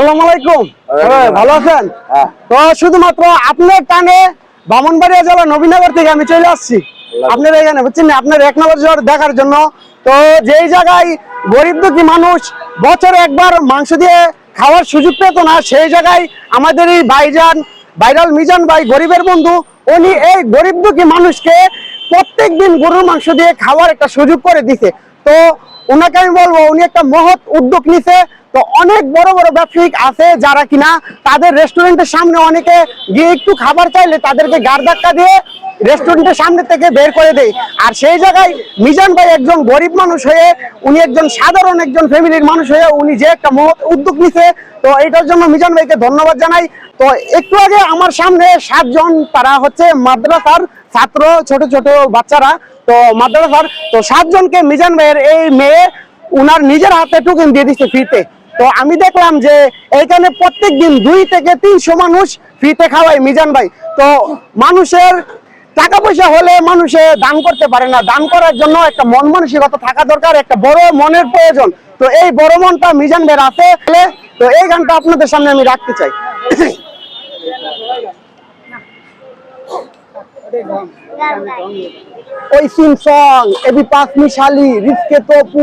আসসালামু আলাইকুম। হ্যাঁ, ভালো আছেন। তো শুধুমাত্র আপনার টানে বামনবাড়িয়া জেলা নবীনগর থেকে আমি চলে আসছি। আপনার এখানে বুঝছেন আপনার এক নম্বর জ্বর দেখার জন্য। তো যেই জায়গায় গরিব দুঃখী মানুষ বছরে একবার মাংস দিয়ে খাওয়ার সুযোগ পেত না সেই জায়গায় আমাদের এই ভাইজান ভাইরাল মিজান ভাই গরিবের বন্ধু উনি এই গরিব দুঃখী মানুষকে প্রত্যেক দিন গরুর মাংস দিয়ে খাওয়ার একটা সুযোগ করে দিছে। তো ওনাকে আমি বলব উনি একটা মহৎ উদ্যোগ নিছে। তো অনেক বড় বড় ব্যবসায়িক আছে যারা কিনা তাদের রেস্টুরেন্টের সামনে অনেকে গিয়ে একটু খাবার চাইলে তাদেরকে গাড় ধাক্কা দিয়ে রেস্টুরেন্টের সামনে থেকে বের করে দেয়। আর সেই জায়গায় মিজান ভাই একজন গরিব মানুষ হয়ে, উনি একজন সাধারণ একজন ফ্যামিলির মানুষ হয়ে উনি যে একটা মহৎ উদ্যোগ নিছে, তো এটার জন্য মিজান ভাইকে ধন্যবাদ জানাই। তো একটু আগে আমার সামনে সাতজন তারা হচ্ছে মাদ্রাসার ছাত্র, ছোট ছোট বাচ্চারা, তো মাদ্রাসার, তো সাতজনকে মিজান ভাইয়ের এই মেয়ে উনার নিজের হাতে টুকেন দিয়ে দিচ্ছে ফ্রিতে তো আমি দেখলাম যে এইখানে প্রত্যেক দিন দুই থেকে তিনশো মানুষ ফ্রিতে খাওয়ায় মিজান ভাই। তো মানুষের টাকা পয়সা হলে মানুষে দান করতে পারে না। দান করার জন্য একটা মন মানসিকতা থাকা দরকার একটা বড় মনের প্রয়োজন। তো এই বড় মনটা মিজান ভাইয়ের আছে তো এই গানটা আপনাদের সামনে আমি রাখতে চাই। সিম সং এবি রিস্কে তপু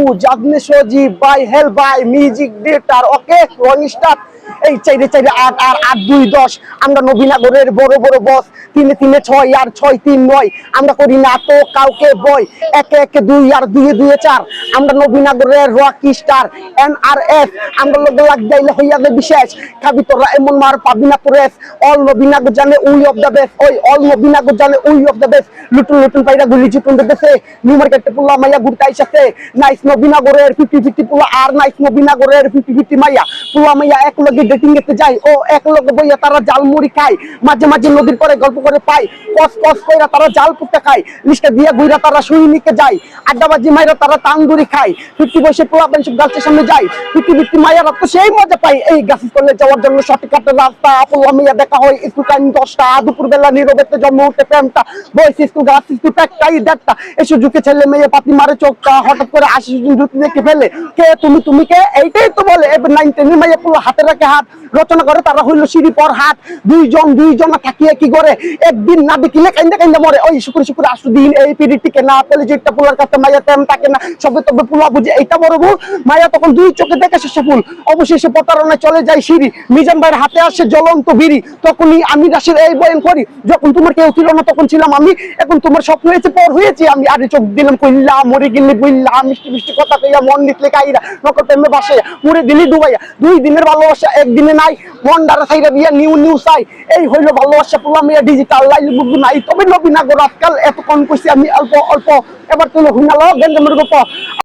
বাই হেল বাই মিউজিক ডিরেক্টর ওকে রং স্টার এই চাইরে চাইরে আট, আর আট, দুই, দশ। আমরা নবীনগরের বড় বড় বস তিনে তিনে, ছয়, আর ছয়, তিন, নয়। আমরা করি না তো কাউকে একে একে, দুই, আর দুইয়ে দুইয়ে চার। আমরা নবীনগরের rock star N R S আমরা লোক লাগ যাইলে বিশেষ। খাবি তোরা এমন মার পাবি না তো রেস অল নবীনগর জানে উই অফ দ্য বেস্ট ওই অল নবীনগর জানে উই অফ দ্য বেস্ট লুটুন লুটুন পাইরা তারা জাল মুড়ি খায়। মাঝে মাঝে নদীর পরে গল্প করে পায়। কস কস তারা জাল খায়। লিস্টে দিয়া তারা যায়। আড্ডাবাজি তারা তান্দুরি খায়। ফিফটি বসে গাছের সামনে যায়। ফিফটি ফিফটি তো সেই মজা পায়। এই গাছ করলে যাওয়ার জন্য সঠিক রাস্তা, পোলা মাইয়া দেখা হয়। স্কুল টাইম দশটা দুপুর বেলা নীরবেতে জন্ম উঠে প্রেমটা। বয়স স্কুল গাছ স্কুল ঝুঁকে ছেলে মেয়ে পাতি মারে চোখটা, হঠাৎ করে আশি দেখে ফেলে। কে তুমি? তুমি কে? এইটাই তো বলে। নাইন মাইয়া পুরো হাতে রাখে হাত, রচনা করে, তারা হইল সিঁড়ি পর হাত। দুইজন দুইজন থাকিয়ে কি করে? একদিন না দেখিলে মরে। ওই আসু দিন, এই না পেলে যেটা পুলার কাছে মাইয়া তেম না, সবে তবে পুলা বুঝে, এইটা বড় ভুল। মাইয়া তখন দুই চোখে দেখে শেষে ফুল অবশেষে প্রতারণায় চলে যায় সিঁড়ি। মিজান ভাইয়ের হাতে আসে জ্বলন্ত বিড়ি। তখনই আমি রাশির এই বয়ান করি, যখন তোমার কেউ ছিল না, তখন ছিলাম আমি। এখন তোমার স্বপ্ন হয়েছে পর হয়েছি আমি, আরে চোখ দিলাম, কইলা, মরে গেলি বইলা, মিষ্টি মিষ্টি কথা কইয়া মন দিতলে কাইরা নকল প্রেমে বাসে মরে দিলি ডুবাইয়া। দুই দিনের ভালোবাসা একদিনে নাই মন ডারা সাইরা বিয়া নিউ নিউ চাই। এই হইল ভালোবাসা পোলা মেয়ে ডিজিটাল লাইল বুবু নাই। তবে নবীনাগর আজকাল এত কম কইছি আমি, অল্প অল্প, এবার তুমি হুনালো গেন্দামের গপ